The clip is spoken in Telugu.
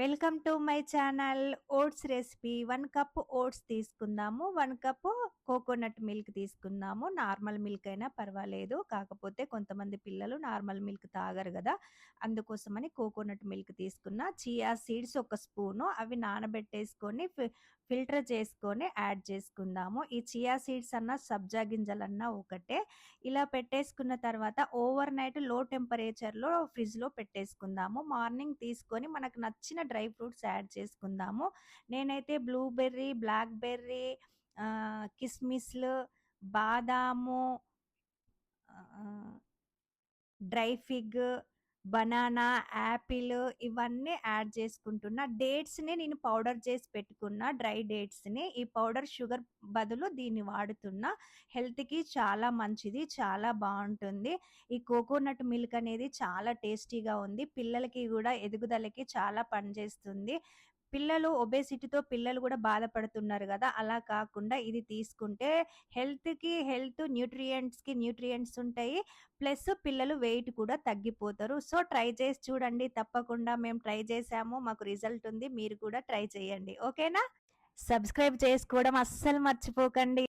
Welcome to my channel oats recipe. One cup oats తీసుకుందాము. వన్ కప్ కోకోనట్ మిల్క్ తీసుకుందాము. నార్మల్ మిల్క్ అయినా పర్వాలేదు. కాకపోతే కొంతమంది పిల్లలు నార్మల్ మిల్క్ తాగరు కదా. అందుకోసమని కోకోనట్ మిల్క్ తీసుకున్న. చియా సీడ్స్ ఒక స్పూను. అవి నానబెట్టేసుకొని ఫి- ఫిల్టర్ చేసుకొని యాడ్ చేసుకుందాము. ఈ చియా సీడ్స్ అన్న సబ్జా గింజలన్నా ఒకటే. ఇలా పెట్టేసుకున్న తర్వాత ఓవర్ నైట్లో టెంపరేచర్లో ఫ్రిడ్జ్లో పెట్టేసుకుందాము. మార్నింగ్ తీసుకొని మనకు నచ్చిన డ్రై ఫ్రూట్స్ యాడ్ చేసుకుందాము. నేనైతే బ్లూబెర్రీ బ్లాక్బెర్రీ కిస్మిస్లు బాదాము డ్రై ఫిగ్ బనానా యాపిల్ ఇవన్నీ యాడ్ చేసుకుంటున్నా. డేట్స్ని నేను పౌడర్ చేసి పెట్టుకున్నా. డ్రై డేట్స్ని ఈ పౌడర్ షుగర్ బదులు దీన్ని వాడుతున్నా. హెల్త్కి చాలా మంచిది చాలా బాగుంటుంది. ఈ కోకోనట్ మిల్క్ అనేది చాలా టేస్టీగా ఉంది. పిల్లలకి కూడా ఎదుగుదలకి చాలా పనిచేస్తుంది. పిల్లలు ఒబేసిటీతో పిల్లలు కూడా బాధపడుతున్నారు కదా! అలా కాకుండా ఇది తీసుకుంటే హెల్త్కి హెల్త్ న్యూట్రియంట్స్కి న్యూట్రియంట్స్ ఉంటాయి. ప్లస్ పిల్లలు వెయిట్ కూడా తగ్గిపోతారు. సో ట్రై చేసి చూడండి. తప్పకుండా మేము ట్రై చేసాము. మాకు రిజల్ట్ ఉంది. మీరు కూడా ట్రై చేయండి. ఓకేనా? సబ్స్క్రైబ్ చేసుకోవడం అస్సలు మర్చిపోకండి.